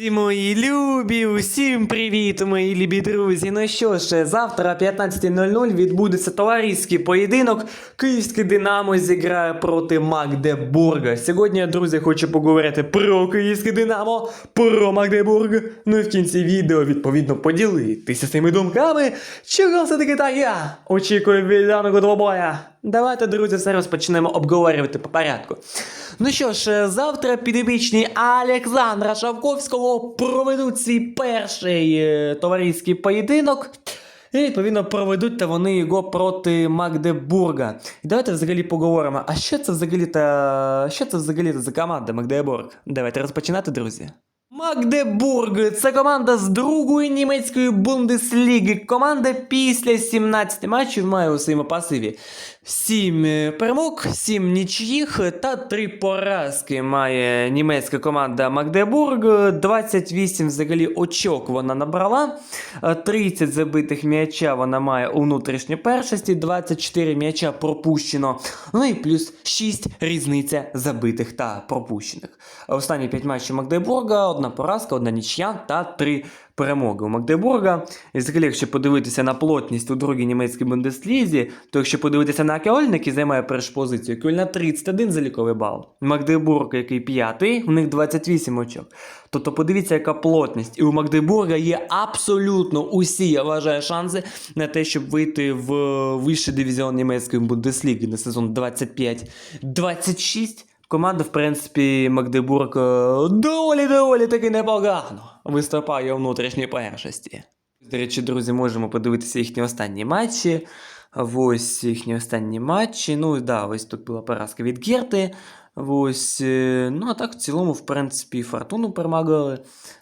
Мої любі, усім привіт, мої любі друзі. Ну що ж, завтра о 15.00 відбудеться товариський поєдинок. Київське Динамо зіграє проти Магдебурга. Сьогодні, друзі, хочу поговорити про Київське Динамо, про Магдебург. Ну і в кінці відео, відповідно, поділитися цими думками. Чого все-таки так я очікую від даного двобоя. Давайте, друзі, все розпочнемо обговорювати по порядку. Ну що ж, завтра підопічні Олександра Шавковського проведуть свій перший е, товариський поєдинок. І відповідно проведуть та вони його проти Магдебурга. І давайте взагалі поговоримо, а що це взагалі та що це взагалі за команда Магдебург? Давайте розпочинати, друзі. Магдебург це команда з другої німецької бундесліги. Команда після 17 матчів має у своєму пасиві 7 перемог, 7 нічиїх та 3 поразки має німецька команда Магдебург. 28 взагалі очок вона набрала. 30 забитих м'яча вона має у внутрішній першості, 24 м'яча пропущено. Ну і плюс 6 різниця забитих та пропущених. Останні 5 матчів Магдебурга, одна поразка, одна нічия та 3 перемоги у Магдебурга. І взагалі, якщо подивитися на плотність у другій німецькій бундеслізі, то якщо подивитися на Кьольн, який займає першу позицію, Кьольн на 31 заліковий бал. Магдебург, який п'ятий, у них 28 очок. Тобто подивіться, яка плотність. І у Магдебурга є абсолютно усі, я вважаю, шанси на те, щоб вийти в вищий дивізіон німецької бундесліги на сезон 25-26. Команда, в принципі, Магдебург доволі-доволі таки непогано виступає у внутрішній першості. До речі, друзі, можемо подивитися їхні останні матчі. Ось їхні останні матчі. Ну, да, ось тут була поразка від Герти. Ось, е, ну, а так, в цілому, в принципі, Фортуну перемагали.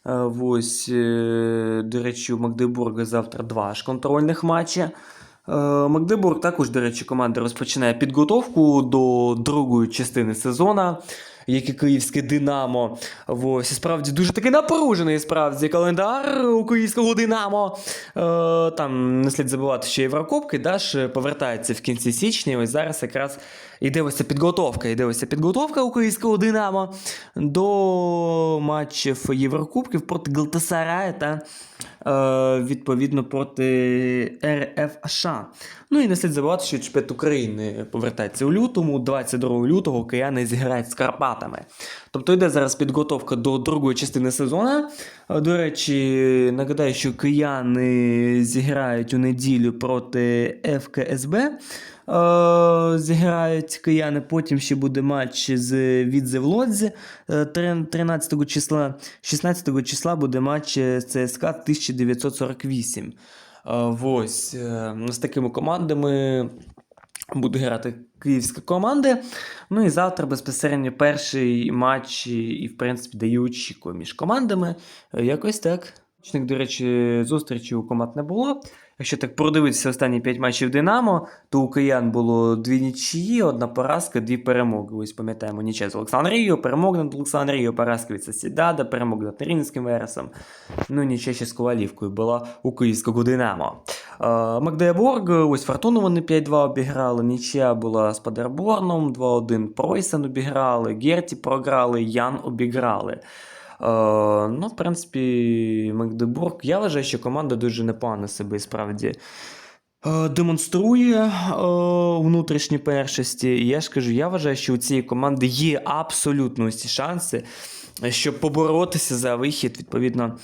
Е, Ось, е, до речі, у Магдебурга завтра два аж контрольних матчі. Е, Магдебург також, до речі, команда розпочинає підготовку до другої частини сезону, як і київське Динамо. Ось, і справді дуже такий напружений справді календар у київського Динамо. Е, там не слід забувати, що Єврокубки Даш повертається в кінці січня. Ось зараз якраз іде ось ця підготовка. Іде ось ця підготовка у київського Динамо до матчів Єврокубків проти Галтасарая та відповідно проти РФШ. Ну і не слід забувати, що чемпіонат України повертається у лютому, 22 лютого кияни зіграють з Карпатами. Тобто йде зараз підготовка до другої частини сезону. Е, До речі, нагадаю, що кияни зіграють у неділю проти ФКСБ. Е, Зіграють кияни, потім ще буде матч з Відзе в Лодзі е, трин- 13 числа. 16 числа буде матч з ЦСКА 1948. Е, Ось е, з такими командами буде грати київська команда. Ну і завтра безпосередньо перший матч, і, в принципі, очікую між командами. Е, Якось так. До речі, зустрічі у команд не було. Якщо так продивитися останні 5 матчів Динамо, то у киян було дві нічиї, одна поразка, дві перемоги. Ось пам'ятаємо нічия з Олександрією, перемога над Олександрією, поразка від Сосідада, перемога над Рівненським Вересом. Ну і нічия ще з Ковалівкою була у київського Динамо. Е, ось Фортуну вони 5-2 обіграли, нічия була з Падерборном, 2-1 Пройсен обіграли, Герті програли, Ян обіграли. Е, ну, в принципі, Магдебург, я вважаю, що команда дуже непогано себе справді е, демонструє е, у внутрішній першості. І я ж кажу, я вважаю, що у цієї команди є абсолютно усі шанси, е, щоб поборотися за вихід, відповідно,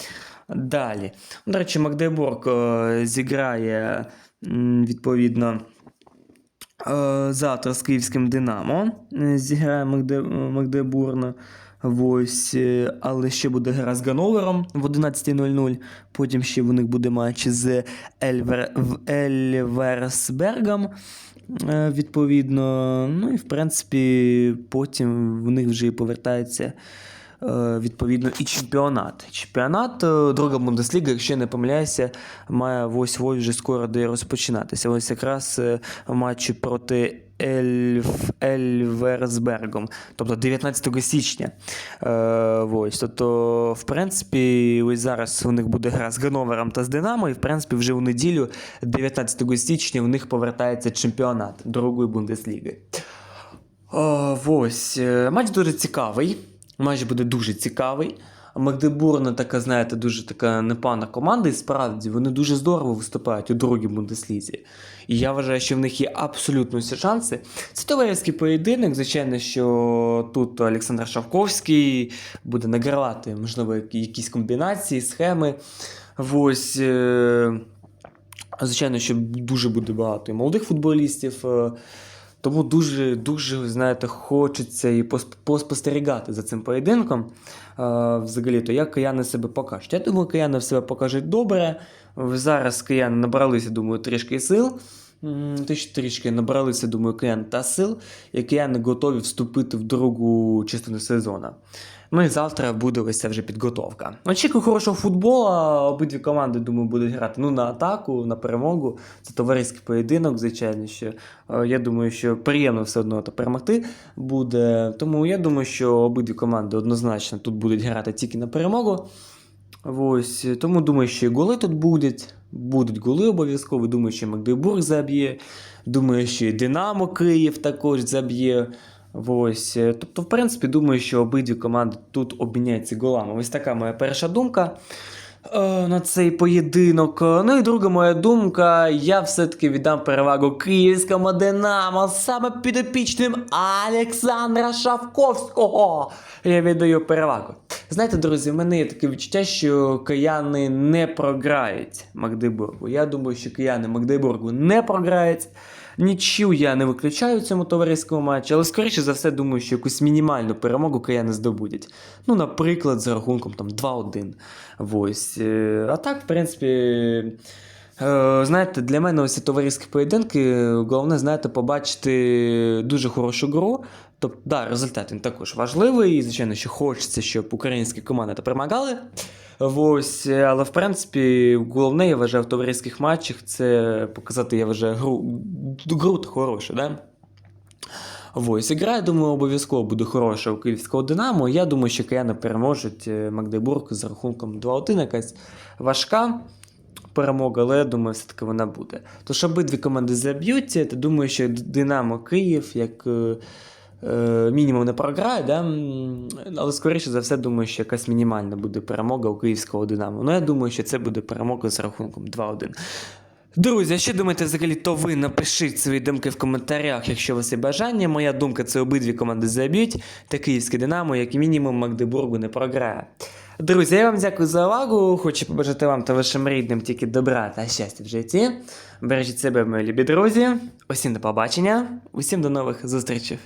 далі. До речі, Магдебург е, зіграє відповідно. Е, Завтра з київським Динамо е, зіграє Магде... Магдебурна. Ось, е, але ще буде гра з Гановером в 11.00. Потім ще в них буде матч з Ельвер... Ельверсбергом. е, Відповідно. Ну і в принципі, потім в них вже повертається. е, Відповідно, і чемпіонат. Чемпіонат, друга Бундесліга, якщо я не помиляюся, має ось ось вже скоро де розпочинатися. Ось якраз матчі проти Ельф, Ельверсбергом, тобто 19 січня. Е, ось, тобто, в принципі, ось зараз у них буде гра з Гановером та з Динамо, і в принципі вже у неділю, 19 січня, у них повертається чемпіонат другої Бундесліги. О, ось. е, Матч дуже цікавий. Матч буде дуже цікавий. Магдебурна така, знаєте, дуже така непана команда, і справді вони дуже здорово виступають у другій бундеслізі. І я вважаю, що в них є абсолютно всі шанси. Це товариський поєдинок. Звичайно, що тут Олександр Шавковський буде награвати, можливо, якісь комбінації, схеми. Ось. Е- Звичайно, що дуже буде багато і молодих футболістів. Тому дуже, дуже, знаєте, хочеться і пос- поспостерігати за цим поєдинком. Взагалі, то як кияни себе покажуть. Я думаю, кияни в себе покажуть добре. Зараз кияни набралися, думаю, трішки сил. Трішки набралися, думаю, киян та сил, і кияни готові вступити в другу частину сезону. Ну і завтра буде ось ця вже підготовка. Очікую хорошого футболу. Обидві команди, думаю, будуть грати ну, на атаку, на перемогу. Це товариський поєдинок, звичайно. Що, е, я думаю, що приємно все одно то перемогти буде. Тому я думаю, що обидві команди однозначно тут будуть грати тільки на перемогу. Ось, тому думаю, що голи тут будуть. Будуть голи обов'язково. Думаю, що Магдебург заб'є. Думаю, що і Динамо Київ також заб'є. Ось. е, Тобто, в принципі, думаю, що обидві команди тут обміняються голами. Ось така моя перша думка е, на цей поєдинок. Е, Ну і друга моя думка, я все-таки віддам перевагу київському Динамо саме підопічним Олександра Шавковського. Я віддаю перевагу. Знаєте, друзі, в мене є таке відчуття, що кияни не програють Магдебургу. Я думаю, що кияни Магдебургу не програють. Нічию я не виключаю в цьому товариському матчі, але скоріше за все думаю, що якусь мінімальну перемогу кияни здобудять. Ну, наприклад, за рахунком там 2-1. Ось. Е, А так, в принципі. Е, Знаєте, для мене ось товариські поєдинки, головне, знаєте, побачити дуже хорошу гру. Тобто, да, результат він також важливий, і, звичайно, що хочеться, щоб українські команди перемагали. Ось, е, але в принципі, головне, я вважаю, в товариських матчах це показати, я вважаю, гру, гру хорошу, да? Ось, і гра, я думаю, обов'язково буде хороша у київського Динамо. Я думаю, що кияни переможуть е, Магдебург з рахунком 2-1, якась важка перемога, але я думаю, все-таки вона буде. Тож обидві команди заб'ються, то думаю, що Динамо Київ як е, мінімум не програє, да? Але скоріше за все, думаю, що якась мінімальна буде перемога у київського Динамо. Ну, я думаю, що це буде перемога з рахунком 2-1. Друзі, а що думаєте взагалі, то ви напишіть свої думки в коментарях, якщо у вас є бажання. Моя думка це обидві команди заб'ють, та київське Динамо, як мінімум, Магдебургу не програє. Друзі, я вам дякую за увагу. Хочу побажати вам та вашим рідним тільки добра та щастя в житті. Бережіть себе, мої любі друзі. Усім до побачення, усім до нових зустрічей.